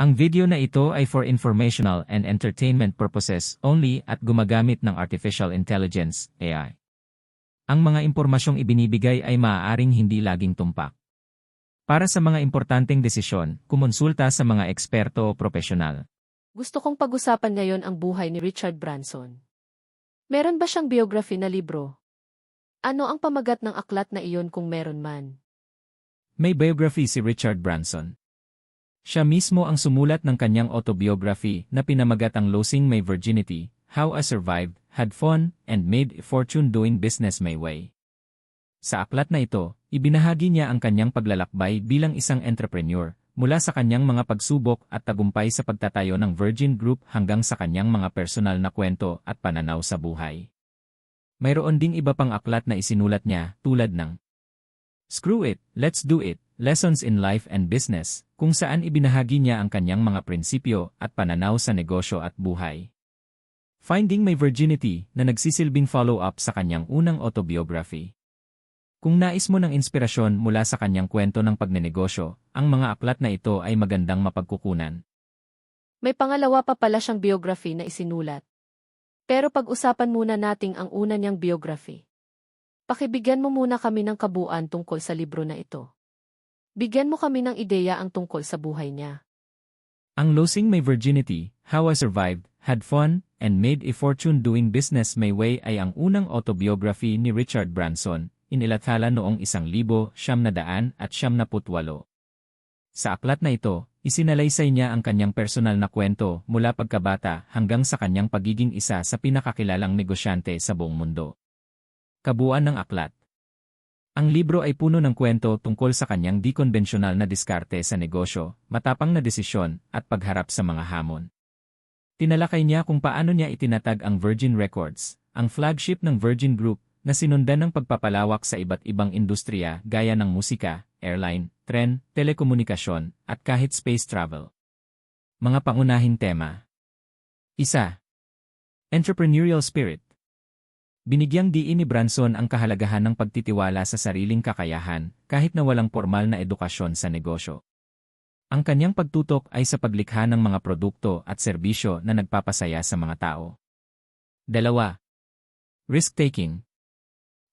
Ang video na ito ay for informational and entertainment purposes only at gumagamit ng Artificial Intelligence, AI. Ang mga impormasyong ibinibigay ay maaaring hindi laging tumpak. Para sa mga importanteng desisyon, kumonsulta sa mga eksperto o profesional. Gusto kong pag-usapan ngayon ang buhay ni Richard Branson. Meron ba siyang biography na libro? Ano ang pamagat ng aklat na iyon kung meron man? May biography si Richard Branson. Siya mismo ang sumulat ng kanyang autobiography na pinamagat ang Losing My Virginity, How I Survived, Had Fun, and Made a Fortune Doing Business My Way. Sa aklat na ito, ibinahagi niya ang kanyang paglalakbay bilang isang entrepreneur, mula sa kanyang mga pagsubok at tagumpay sa pagtatayo ng Virgin Group hanggang sa kanyang mga personal na kwento at pananaw sa buhay. Mayroon ding iba pang aklat na isinulat niya tulad ng Screw It, Let's Do It, Lessons in Life and Business, kung saan ibinahagi niya ang kanyang mga prinsipyo at pananaw sa negosyo at buhay. Finding My Virginity na nagsisilbing follow-up sa kanyang unang autobiography. Kung nais mo ng inspirasyon mula sa kanyang kwento ng pagnenegosyo, ang mga aklat na ito ay magandang mapagkukunan. May pangalawa pa pala siyang biography na isinulat. Pero pag-usapan muna nating ang una niyang biography. Pakibigyan mo muna kami ng kabuuan tungkol sa libro na ito. Bigyan mo kami ng ideya ang tungkol sa buhay niya. Ang Losing My Virginity, How I Survived, Had Fun, and Made a Fortune Doing Business My Way ay ang unang autobiography ni Richard Branson, inilathala noong isang libo, siyam na daan at siyam na putwalo. Sa aklat na ito, isinalaysay niya ang kanyang personal na kwento mula pagkabata hanggang sa kanyang pagiging isa sa pinakakilalang negosyante sa buong mundo. Kabuuan ng aklat Ang libro ay puno ng kwento tungkol sa kanyang di-konbensyonal na diskarte sa negosyo, matapang na desisyon, at pagharap sa mga hamon. Tinalakay niya kung paano niya itinatag ang Virgin Records, ang flagship ng Virgin Group, na sinundan ng pagpapalawak sa iba't ibang industriya gaya ng musika, airline, tren, telekomunikasyon, at kahit space travel. Mga pangunahing tema Isa. Entrepreneurial Spirit Binigyang diin ni Branson ang kahalagahan ng pagtitiwala sa sariling kakayahan kahit na walang formal na edukasyon sa negosyo. Ang kanyang pagtutok ay sa paglikha ng mga produkto at serbisyo na nagpapasaya sa mga tao. Dalawa. Risk-taking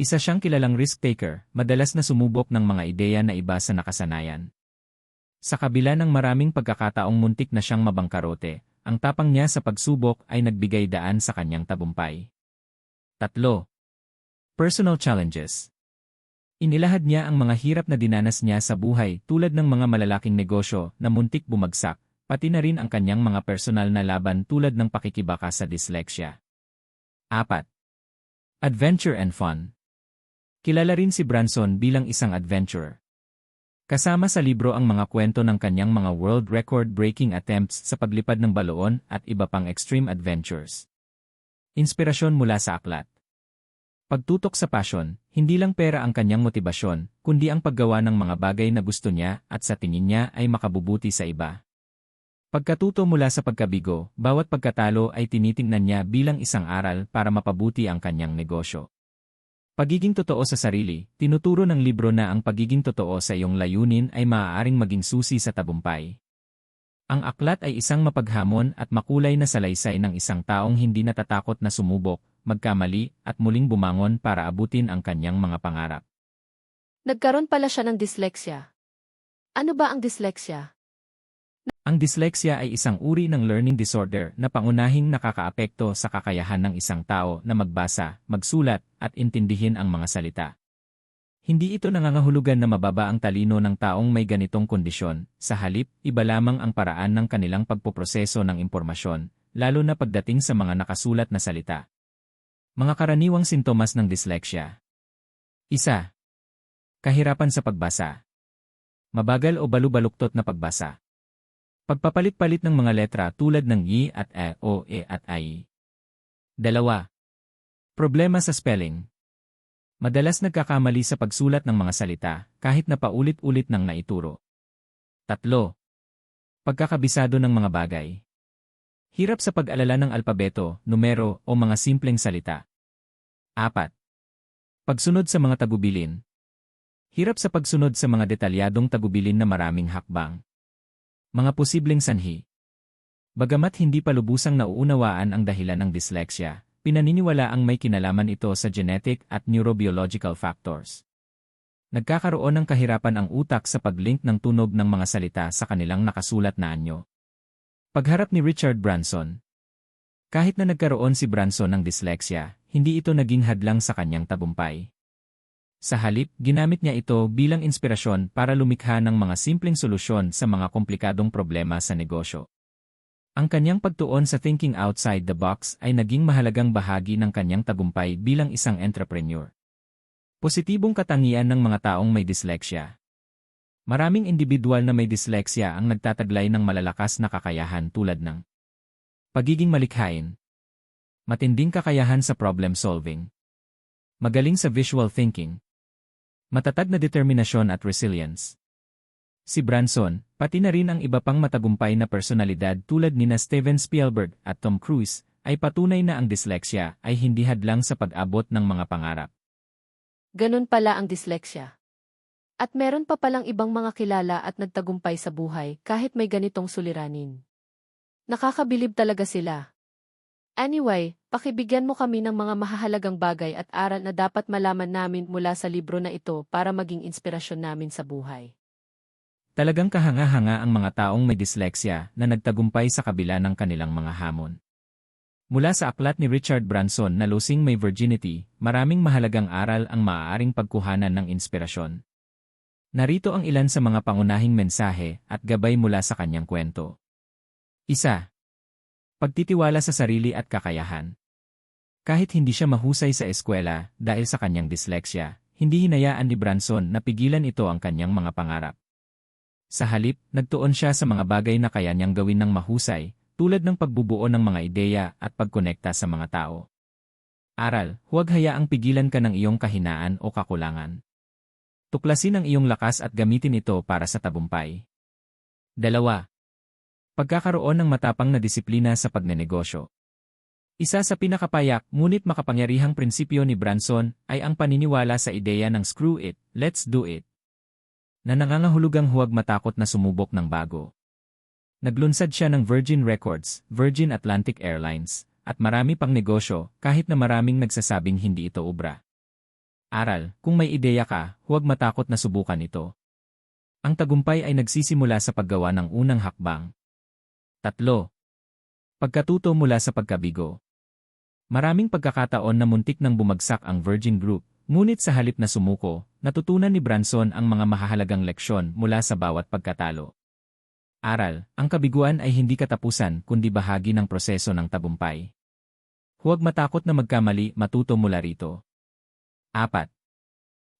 isa siyang kilalang risk-taker, madalas na sumubok ng mga ideya na iba sa nakasanayan. Sa kabila ng maraming pagkakataong muntik na siyang mabangkarote, ang tapang niya sa pagsubok ay nagbigay daan sa kanyang tabumpay. Tatlo. Personal challenges. Inilahad niya ang mga hirap na dinanas niya sa buhay tulad ng mga malalaking negosyo na muntik bumagsak, pati na rin ang kanyang mga personal na laban tulad ng pakikibaka sa dyslexia. Apat. Adventure and fun. Kilala rin si Branson bilang isang adventurer. Kasama sa libro ang mga kwento ng kanyang mga world record-breaking attempts sa paglipad ng baloon at iba pang extreme adventures. Inspirasyon mula sa aklat. Pagtutok sa passion, hindi lang pera ang kanyang motibasyon, kundi ang paggawa ng mga bagay na gusto niya at sa tingin niya ay makabubuti sa iba. Pagkatuto mula sa pagkabigo, bawat pagkatalo ay tinitingnan niya bilang isang aral para mapabuti ang kanyang negosyo. Pagiging totoo sa sarili, tinuturo ng libro na ang pagiging totoo sa iyong layunin ay maaaring maging susi sa tabumpay. Ang aklat ay isang mapaghamon at makulay na salaysay ng isang taong hindi natatakot na sumubok, magkamali, at muling bumangon para abutin ang kanyang mga pangarap. Nagkaroon pala siya ng dyslexia. Ano ba ang dyslexia? Ang dyslexia ay isang uri ng learning disorder na pangunahing nakakaapekto sa kakayahan ng isang tao na magbasa, magsulat, at intindihin ang mga salita. Hindi ito nangangahulugan na mababa ang talino ng taong may ganitong kondisyon, sa halip, iba lamang ang paraan ng kanilang pagpoproseso ng impormasyon, lalo na pagdating sa mga nakasulat na salita. Mga karaniwang sintomas ng dyslexia. Isa. Kahirapan sa pagbasa. Mabagal o balubaluktot na pagbasa. Pagpapalit-palit ng mga letra tulad ng y at e o e at i. Dalawa. Problema sa spelling. Madalas nagkakamali sa pagsulat ng mga salita kahit na paulit-ulit nang naituro. Tatlo. Pagkakabisado ng mga bagay. Hirap sa pag-alala ng alpabeto, numero o mga simpleng salita. Apat. Pagsunod sa mga tagubilin. Hirap sa pagsunod sa mga detalyadong tagubilin na maraming hakbang. Mga posibleng sanhi. Bagamat hindi pa lubusang nauunawaan ang dahilan ng dyslexia, pinaniniwala ang may kinalaman ito sa genetic at neurobiological factors. Nagkakaroon ng kahirapan ang utak sa paglink ng tunog ng mga salita sa kanilang nakasulat na anyo. Pagharap ni Richard Branson Kahit na nagkaroon si Branson ng dyslexia, hindi ito naging hadlang sa kanyang tabumpay. Sa halip, ginamit niya ito bilang inspirasyon para lumikha ng mga simpleng solusyon sa mga komplikadong problema sa negosyo. Ang kanyang pagtuon sa thinking outside the box ay naging mahalagang bahagi ng kanyang tagumpay bilang isang entrepreneur. Positibong katangian ng mga taong may dyslexia. Maraming individual na may dyslexia ang nagtataglay ng malalakas na kakayahan tulad ng pagiging malikhain, matinding kakayahan sa problem solving, magaling sa visual thinking, matatag na determinasyon at resilience. Si Branson, pati na rin ang iba pang matagumpay na personalidad tulad ni na Steven Spielberg at Tom Cruise, ay patunay na ang dyslexia ay hindi hadlang sa pag-abot ng mga pangarap. Ganun pala ang dyslexia. At meron pa palang ibang mga kilala at nagtagumpay sa buhay kahit may ganitong suliranin. Nakakabilib talaga sila. Anyway, pakibigyan mo kami ng mga mahahalagang bagay at aral na dapat malaman namin mula sa libro na ito para maging inspirasyon namin sa buhay. Talagang kahanga-hanga ang mga taong may dyslexia na nagtagumpay sa kabila ng kanilang mga hamon. Mula sa aklat ni Richard Branson na Losing My Virginity, maraming mahalagang aral ang maaaring pagkuhanan ng inspirasyon. Narito ang ilan sa mga pangunahing mensahe at gabay mula sa kanyang kwento. Isa. Pagtitiwala sa sarili at kakayahan. Kahit hindi siya mahusay sa eskwela dahil sa kanyang dyslexia, hindi hinayaan ni Branson na pigilan ito ang kanyang mga pangarap. Sa halip, nagtuon siya sa mga bagay na kaya niyang gawin ng mahusay tulad ng pagbubuo ng mga ideya at pagkonekta sa mga tao. Aral, huwag hayaang pigilan ka ng iyong kahinaan o kakulangan. Tuklasin ang iyong lakas at gamitin ito para sa tabumpay. Dalawa. Pagkakaroon ng matapang na disiplina sa pagnenegosyo. Isa sa pinakapayak ngunit makapangyarihang prinsipyo ni Branson ay ang paniniwala sa ideya ng screw it, let's do it. Na nangangahulugang huwag matakot na sumubok ng bago. Naglunsad siya ng Virgin Records, Virgin Atlantic Airlines, at marami pang negosyo kahit na maraming nagsasabing hindi ito ubra. Aral, kung may ideya ka, huwag matakot na subukan ito. Ang tagumpay ay nagsisimula sa paggawa ng unang hakbang. Tatlo. Pagkatuto mula sa pagkabigo. Maraming pagkakataon na muntik nang bumagsak ang Virgin Group, ngunit sa halip na sumuko, natutunan ni Branson ang mga mahahalagang leksyon mula sa bawat pagkatalo. Aral, ang kabiguan ay hindi katapusan kundi bahagi ng proseso ng tabumpay. Huwag matakot na magkamali, matuto mula rito. 4.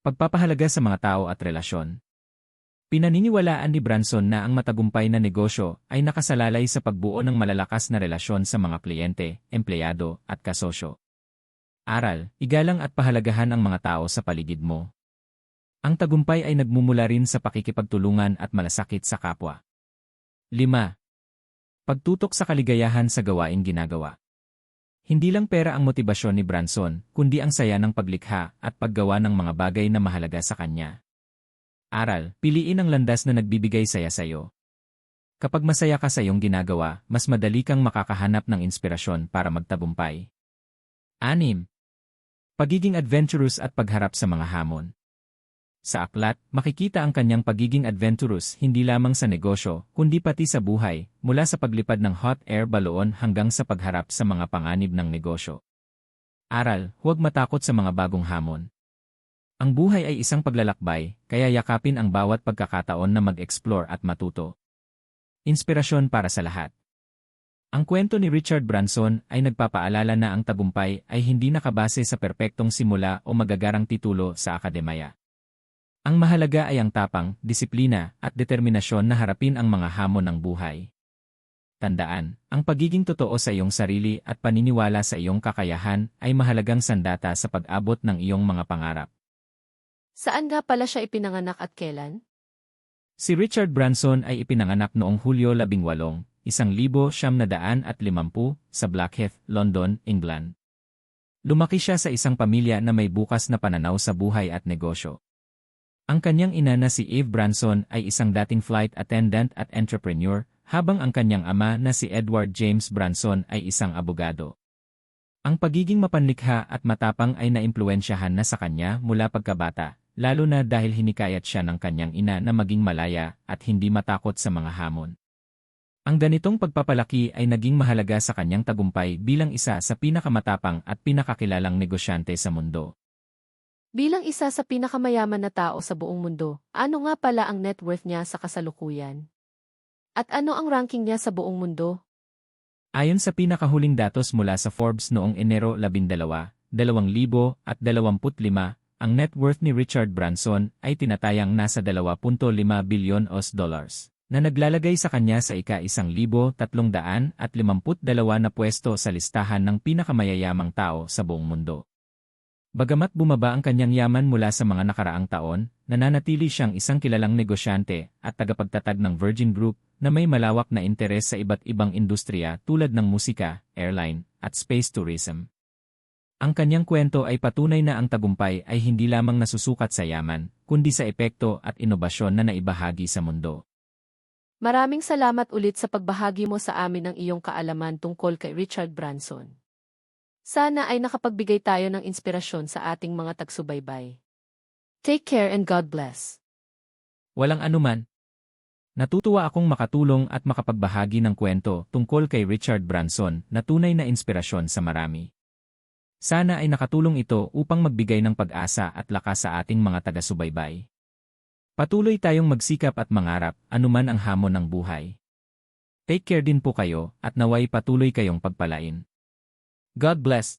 Pagpapahalaga sa mga tao at relasyon. Pinaniniwalaan ni Branson na ang matagumpay na negosyo ay nakasalalay sa pagbuo ng malalakas na relasyon sa mga kliyente, empleyado, at kasosyo. Aral, igalang at pahalagahan ang mga tao sa paligid mo. Ang tagumpay ay nagmumula rin sa pakikipagtulungan at malasakit sa kapwa. 5. Pagtutok sa kaligayahan sa gawain ginagawa. Hindi lang pera ang motibasyon ni Branson, kundi ang saya ng paglikha at paggawa ng mga bagay na mahalaga sa kanya. Aral, piliin ang landas na nagbibigay saya sa iyo. Kapag masaya ka sa iyong ginagawa, mas madali kang makakahanap ng inspirasyon para magtabumpay. 6. Pagiging adventurous at pagharap sa mga hamon. Sa aklat, makikita ang kanyang pagiging adventurous hindi lamang sa negosyo, kundi pati sa buhay, mula sa paglipad ng hot air balloon hanggang sa pagharap sa mga panganib ng negosyo. Aral, huwag matakot sa mga bagong hamon. Ang buhay ay isang paglalakbay, kaya yakapin ang bawat pagkakataon na mag-explore at matuto. Inspirasyon para sa lahat. Ang kwento ni Richard Branson ay nagpapaalala na ang tagumpay ay hindi nakabase sa perpektong simula o magagarang titulo sa akademaya. Ang mahalaga ay ang tapang, disiplina, at determinasyon na harapin ang mga hamon ng buhay. Tandaan, ang pagiging totoo sa iyong sarili at paniniwala sa iyong kakayahan ay mahalagang sandata sa pag-abot ng iyong mga pangarap. Saan nga pala siya ipinanganak at kailan? Si Richard Branson ay ipinanganak noong Hulyo 18, 1950 sa Blackheath, London, England. Lumaki siya sa isang pamilya na may bukas na pananaw sa buhay at negosyo. Ang kanyang ina na si Eve Branson ay isang dating flight attendant at entrepreneur, habang ang kanyang ama na si Edward James Branson ay isang abogado. Ang pagiging mapanlikha at matapang ay naimpluensyahan na sa kanya mula pagkabata, lalo na dahil hinikayat siya ng kanyang ina na maging malaya at hindi matakot sa mga hamon. Ang ganitong pagpapalaki ay naging mahalaga sa kanyang tagumpay bilang isa sa pinakamatapang at pinakakilalang negosyante sa mundo. Bilang isa sa pinakamayaman na tao sa buong mundo, ano nga pala ang net worth niya sa kasalukuyan? At ano ang ranking niya sa buong mundo? Ayon sa pinakahuling datos mula sa Forbes noong Enero 12, 2025, ang net worth ni Richard Branson ay tinatayang nasa 2.5 bilyon US dollars, na naglalagay sa kanya sa ika-1352 na pwesto sa listahan ng pinakamayayamang tao sa buong mundo. Bagamat bumaba ang kanyang yaman mula sa mga nakaraang taon, nananatili siyang isang kilalang negosyante at tagapagtatag ng Virgin Group na may malawak na interes sa iba't ibang industriya tulad ng musika, airline, at space tourism. Ang kanyang kwento ay patunay na ang tagumpay ay hindi lamang nasusukat sa yaman, kundi sa epekto at inobasyon na naibahagi sa mundo. Maraming salamat ulit sa pagbahagi mo sa amin ng iyong kaalaman tungkol kay Richard Branson. Sana ay nakapagbigay tayo ng inspirasyon sa ating mga tagsubaybay. Take care and God bless. Walang anuman. Natutuwa akong makatulong at makapagbahagi ng kwento tungkol kay Richard Branson na tunay na inspirasyon sa marami. Sana ay nakatulong ito upang magbigay ng pag-asa at lakas sa ating mga taga-subaybay. Patuloy tayong magsikap at mangarap anuman ang hamon ng buhay. Take care din po kayo at naway patuloy kayong pagpalain. God bless.